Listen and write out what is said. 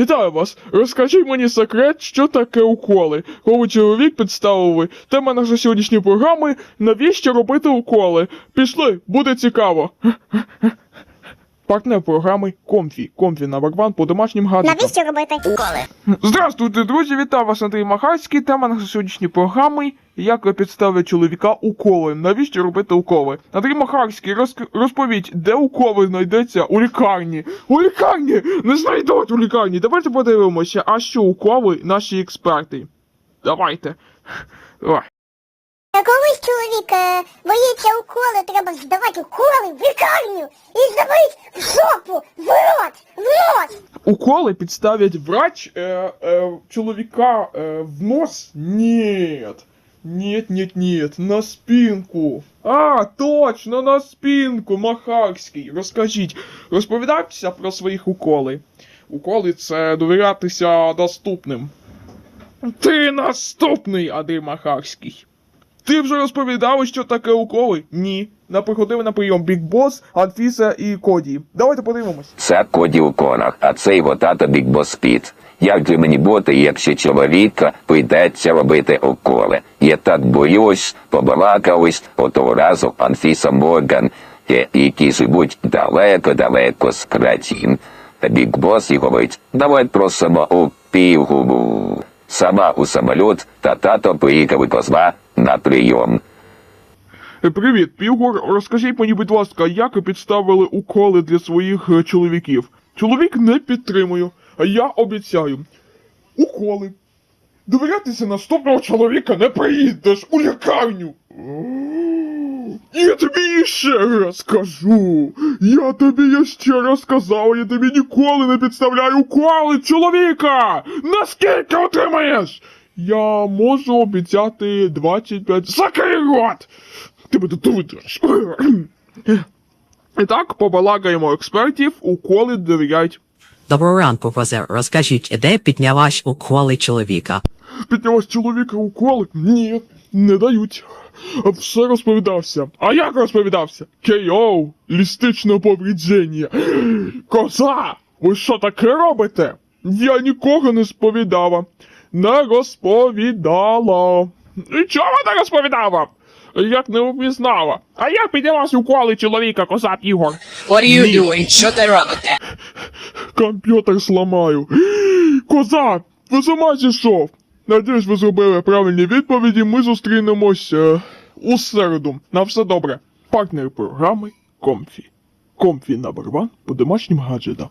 Вітаю вас! Розкажіть мені секрет, що таке уколи. Коли чоловік підставили, тема нашої сьогоднішньої програми навіщо робити уколи? Пішли, буде цікаво. Партнер програми Комфі. Комфі на Варван по домашнім гаджетам. Навіщо робити? Уколи. Здравствуйте, друзі! Вітаю вас, Андрій Махарський. Тема нашої сьогоднішньої програми Як підставити чоловіка уколи. Навіщо робити уколи? Андрій Махарський, розк... розповідь, де уколи знайдеться у лікарні? У лікарні! Не знайдуть у лікарні! Давайте подивимося, а що уколи наші експерти. Давайте. Ой. А колись чоловік е, боїться уколи, треба здавати уколи в лікарню і здавати в жопу, в рот, в рот. Уколи підставить врач э, э, чоловіка э, в нос? Нет. Нет, нет, нет, на спинку. А, точно, на спинку, Махарський. Розкажіть, розповідайтеся про своїх уколи. Уколи це довірятися доступним. Ти наступний, Андрій Махарський. Ти вже розповідав, що таке уколи? Ні. На приходив на прийом Бік Бос, Анфіса і Коді. Давайте подивимось. Це Коді у конах, а це його тато Бік Бос Піт. Як же мені бути, якщо чоловіка прийдеться робити уколи? Я так боюсь, побалакались одного разу Анфіса Морган, е, які живуть далеко-далеко з країн. Та Бік Бос і говорить, давай просимо у півгубу. Сама у самоліт, та тато приїхав і козла на прийом. Привіт, Півгор. Розкажіть мені, будь ласка, як підставили уколи для своїх е, чоловіків? Чоловік не підтримую, а я обіцяю. Уколи. Довірятися наступного чоловіка не приїдеш у лікарню. Я тобі ще раз кажу. Я тобі ще раз сказав, я тобі ніколи не підставляю уколи чоловіка. Наскільки отримаєш? Я можу обіцяти 25. Закрий рот! Ти мене доведеш. І так, побалагаємо експертів, уколи довіряють. Доброго ранку, Козе. Розкажіть, де піднялась уколи чоловіка? Піднялась чоловіка уколи? Ні, не дають. Все розповідався. А як розповідався? Кейоу, лістичне поврідження. Коза! Ви що таке робите? Я нікого не сповідала. Не розповідала. І чого не розповідала? Як не впізнала? А як піднялась уколи чоловіка, коза Ігор? What are you doing? Що ти робите? Комп'ютер сламаю. Коза, ви з ума зійшов. Надіюсь, ви зробили правильні відповіді. Ми зустрінемося у середу. На все добре. Партнер програми Комфі. Комфі на барван по домашнім гаджетам.